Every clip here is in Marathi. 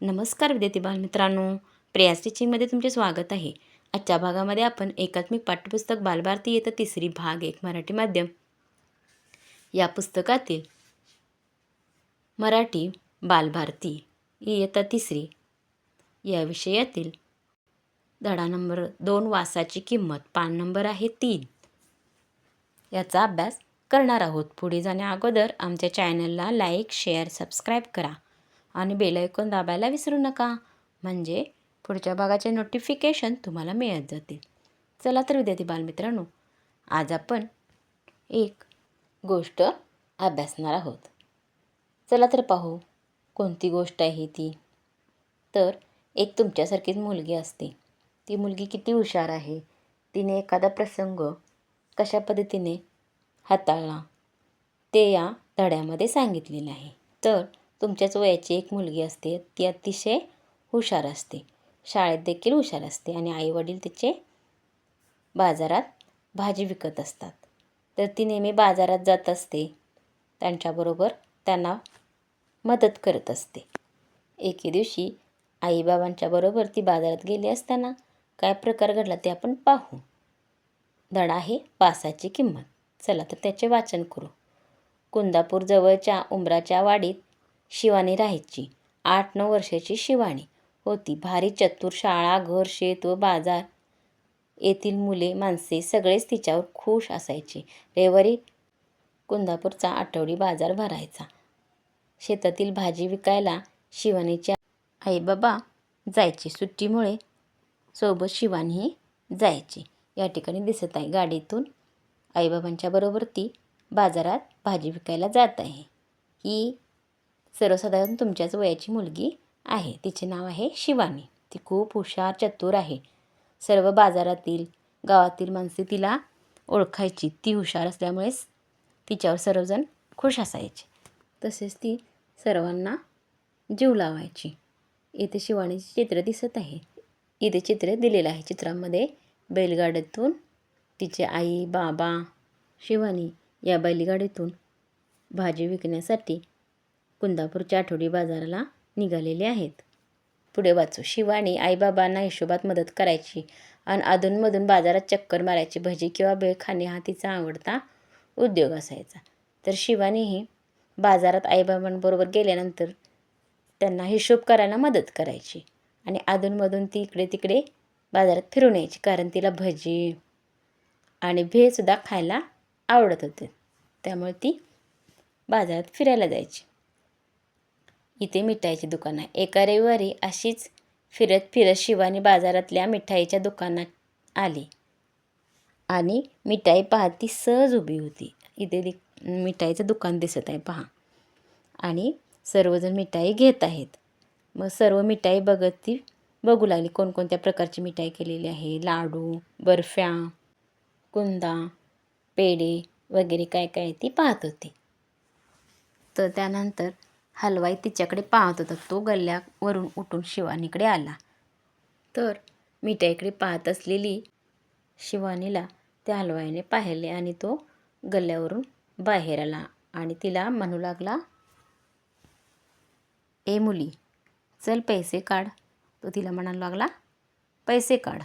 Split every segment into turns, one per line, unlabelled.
नमस्कार विद्यार्थी बालमित्रांनो. प्रेयास टीचिंगमध्ये तुमचे स्वागत आहे. आजच्या भागामध्ये आपण एकात्मिक पाठ्यपुस्तक बालभारती येतं तिसरी भाग एक मराठी माध्यम. या पुस्तकातील मराठी बालभारती इयत्ता तिसरी. या विषयातील धडा नंबर दोन वासाची किंमत. पान नंबर आहे तीन. याचा अभ्यास करणार आहोत. पुढे जाण्या अगोदर आमच्या चॅनलला लाईक शेअर सबस्क्राईब करा. आणि बेलायकॉन दाबायला विसरू नका. म्हणजे पुढच्या भागाचे नोटिफिकेशन तुम्हाला मिळत जातील. चला तर विद्यार्थी बालमित्रांनो आज आपण एक गोष्ट अभ्यासणार आहोत. चला तर पाहू कोणती गोष्ट आहे ती? तर एक तुमच्यासारखीच मुलगी असते. ती मुलगी किती हुशार आहे? तिने एखादा प्रसंग कशा पद्धतीने हाताळला? ते या धड्यामध्ये सांगितलेलं आहे. तर तुमच्याच वयाची एक मुलगी असते ती अतिशय हुशार असते. शाळेत देखील हुशार असते आणि आईवडील तिचे बाजारात भाजी विकत असतात. तर ती नेहमी बाजारात जात असते. त्यांच्याबरोबर त्यांना मदत करत असते. एके दिवशी आईबाबांच्या बरोबर ती बाजारात गेली असताना काय प्रकार घडला ते आपण पाहू. धडा आहे पासाची किंमत. चला तर त्याचे वाचन करू. कुंदापूरजवळच्या उमराच्या उंबराच्या वाडीत शिवानी राहायची. आठ नऊ वर्षाची शिवानी होती. भारी चतुर शाळा घर शेत व बाजार. येथील मुले माणसे सगळेच तिच्यावर खुश असायचे. रविवारी कुंदापूरचा आठवडी बाजार भरायचा. शेतातील भाजी विकायला शिवानीच्या आईबाबा जायचे. सुट्टीमुळे सोबत शिवानीही जायची. या ठिकाणी दिसत आहे गाडीतून आईबाबांच्या बरोबर ती बाजारात भाजी विकायला जात आहे. ही सर्वसाधारण तुमच्याच वयाची मुलगी आहे. तिचे नाव आहे शिवानी. ती खूप हुशार चतुर आहे. सर्व बाजारातील गावातील माणसे तिला ओळखायची. ती हुशार असल्यामुळेच तिच्यावर सर्वजण खुश असायचे. तसेच ती सर्वांना जीव लावायची. इथे शिवानीचे चित्र दिसत आहे. इथे चित्र दिलेलं आहे. चित्रामध्ये बैलगाड्यातून तिचे आई बाबा शिवानी या बैलगाडीतून भाजी विकण्यासाठी कुंदापूरच्या आठवडी बाजाराला निघालेले आहेत. पुढे वाचू. शिवानी आईबाबांना हिशोबात मदत करायची आणि अधूनमधून बाजारात चक्कर मारायची. भजी किंवा बेळ खाणे हा तिचा आवडता उद्योग असायचा. तर शिवानीही बाजारात आईबाबांबरोबर गेल्यानंतर त्यांना हिशोब करायला मदत करायची आणि अधूनमधून ती इकडे तिकडे बाजारात फिरून यायची. कारण तिला भजी आणि भेळसुद्धा खायला आवडत होते. त्यामुळे ती बाजारात फिरायला जायची. इथे मिठाईची दुकान आहे. एका रविवारी अशीच फिरत फिरत शिवानी बाजारातल्या मिठाईच्या दुकानात आली. आणि मिठाई पाहत ती सहज उभी होती. इथे दि मिठाईचं दुकान दिसत आहे पहा. आणि सर्वजण मिठाई घेत आहेत. मग सर्व मिठाई बघत ती बघू लागली कोणकोणत्या प्रकारची मिठाई केलेली आहे. लाडू बर्फ्या कुंदा पेढे वगैरे काय काय ती पाहत होती. तर त्यानंतर हलवाई तिच्याकडे पाहत होता. तो गल्ल्यावरून उठून शिवानीकडे आला. तर मिठाईकडे पाहत असलेली शिवानीला त्या हलवाईने पाहिले आणि तो गल्ल्यावरून बाहेर आला आणि तिला म्हणू लागला ए मुली चल पैसे काढ. तो तिला म्हणायला लागला पैसे काढ.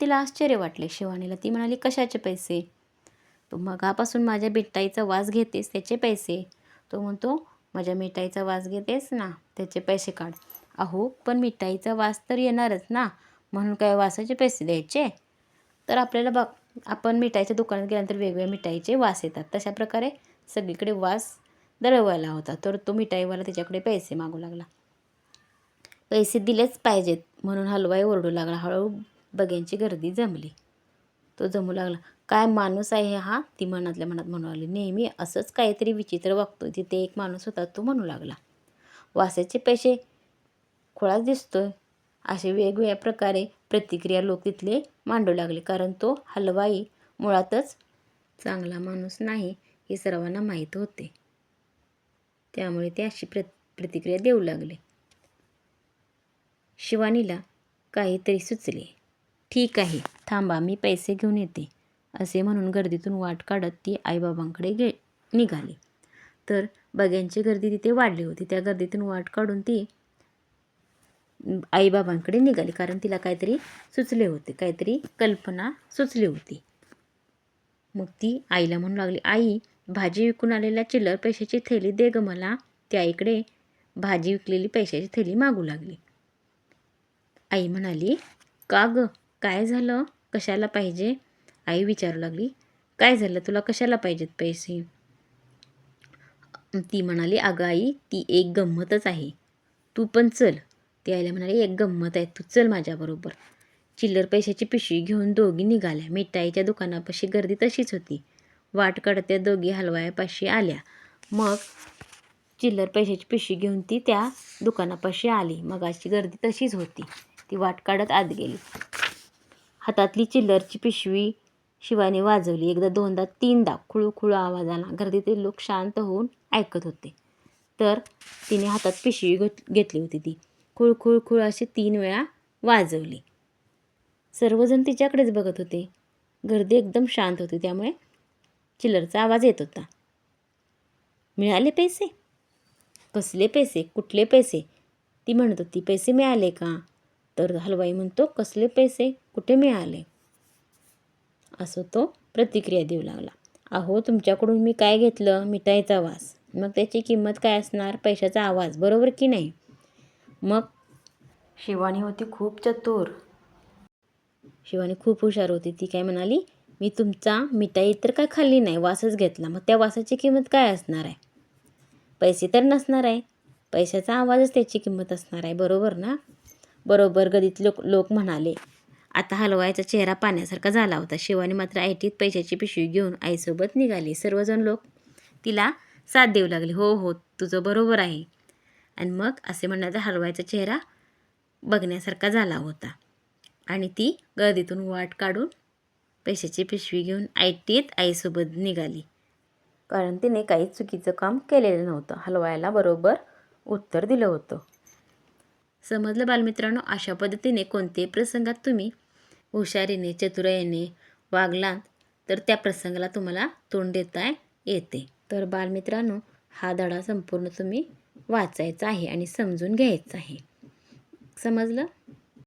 तिला आश्चर्य वाटले. शिवानीला ती म्हणाली कशाचे पैसे? तू मगापासून माझ्या बिट्टाईचा वास घेतेस त्याचे पैसे. तो म्हणतो माझ्या मिठाईचा वास घेतेस ना त्याचे पैसे काढ. अहो पण मिठाईचा वास तर येणारच ना म्हणून काय वासाचे पैसे द्यायचे? तर आपल्याला बघ आपण मिठाईच्या दुकानात गेल्यानंतर वेगवेगळ्या मिठाईचे वास येतात. तशा प्रकारे सगळीकडे वास दळवायला होता तर तो मिठाईवाला त्याच्याकडे पैसे मागू लागला. पैसे दिलेच पाहिजेत म्हणून हलवाई ओरडू लागला. हळू बघ्यांची गर्दी जमली. तो जमू लागला काय माणूस आहे हा? ती मनातल्या मनात म्हणू लागली. नेहमी असंच काहीतरी विचित्र वागतो तिथे एक माणूस होता तो म्हणू लागला. वासाचे पैसे खोळाच दिसतोय. असे वेगवेगळ्या प्रकारे प्रतिक्रिया लोक तिथले मांडू लागले. कारण तो हलवाई मुळातच चांगला माणूस नाही हे सर्वांना माहीत होते. त्यामुळे ते अशी प्र प्रतिक्रिया देऊ लागले. शिवानीला काहीतरी सुचले. ठीक आहे थांबा मी पैसे घेऊन येते. असे म्हणून गर्दीतून वाट काढत ती आईबाबांकडे गे निघाली. तर बग्यांची गर्दी तिथे वाढली होती. त्या गर्दीतून वाट काढून ती आईबाबांकडे निघाली. कारण तिला काहीतरी सुचले होते. काहीतरी कल्पना सुचली होती. मग ती आईला म्हणू लागली आई भाजी विकून आलेल्या चिल्लर पैशाची थैली दे ग मला. ती आईकडे भाजी विकलेली पैशाची थैली मागू लागली. आई म्हणाली का ग? काय झालं? कशाला पाहिजे? आई विचारू लागली काय झालं? तुला कशाला पाहिजेत पैसे? ती म्हणाली अगं आई ती एक गंमतच आहे. तू पण चल. ती आईला म्हणाली एक गंमत आहे. तू चल माझ्याबरोबर. चिल्लर पैशाची पिशवी घेऊन दोघी निघाल्या. मिठाईच्या दुकानापाशी गर्दी तशीच होती. वाट काढत्या दोघी हलवायापाशी आल्या. मग चिल्लर पैशाची पिशवी घेऊन ती त्या दुकानापाशी आली. मगाची गर्दी तशीच होती. ती वाट काढत आत गेली. हातातली चिल्लरची पिशवी शिवाने वाजवली. एकदा दोनदा तीनदा खुळूखुळू आवाज आला. गर्दीतील लोक शांत होऊन ऐकत होते. तर तिने हातात पिशवी घेतली होती ती. खुळखुळखुळ अशी तीन वेळा वाजवली. सर्वजण तिच्याकडेच बघत होते. गर्दी एकदम शांत होती. त्यामुळे चिल्लरचा आवाज येत होता. मिळाले पैसे? कसले पैसे? कुठले पैसे? ती म्हणत होती पैसे मिळाले का? तर हलवाई म्हणतो कसले पैसे? कुठे मिळाले? असं तो प्रतिक्रिया देऊ लागला. अहो तुमच्याकडून मी काय घेतलं? मिठाईचा वास. मग त्याची किंमत काय असणार? पैशाचा आवाज. बरोबर की नाही? मग शिवानी होती खूप चतुर. शिवानी खूप हुशार होती. ती काय म्हणाली मी तुमचा मिठाई तर काय खाल्ली नाही वासच घेतला. मग त्या वासाची किंमत काय असणार आहे? पैसे तर नसणार आहे. पैशाचा आवाजच त्याची किंमत असणार आहे. बरोबर ना? बरोबर गदीत लोक लोक म्हणाले आता हलवायचा चेहरा पाण्यासारखा झाला होता. शिवानी मात्र ऐटीत पैशाची पिशवी घेऊन आईसोबत निघाली. सर्वजण लोक तिला साथ देऊ लागले. हो हो तुझं बरोबर आहे. आणि मग असे म्हणण्याचा हलवायचा चेहरा बघण्यासारखा झाला होता. आणि ती गर्दीतून वाट काढून पैशाची पिशवी घेऊन ऐटीत आईसोबत निघाली. कारण तिने काही चुकीचं काम केलेलं नव्हतं. हलवायला बरोबर उत्तर दिलं होतं. समजलं बालमित्रांनो? अशा पद्धतीने कोणत्याही प्रसंगात तुम्ही हुशारीने चतुराईने वागलात तर त्या प्रसंगाला तुम्हाला तोंड देता येते. तर बालमित्रांनो हा धडा संपूर्ण तुम्ही वाचायचा आहे आणि समजून घ्यायचा आहे. समजलं?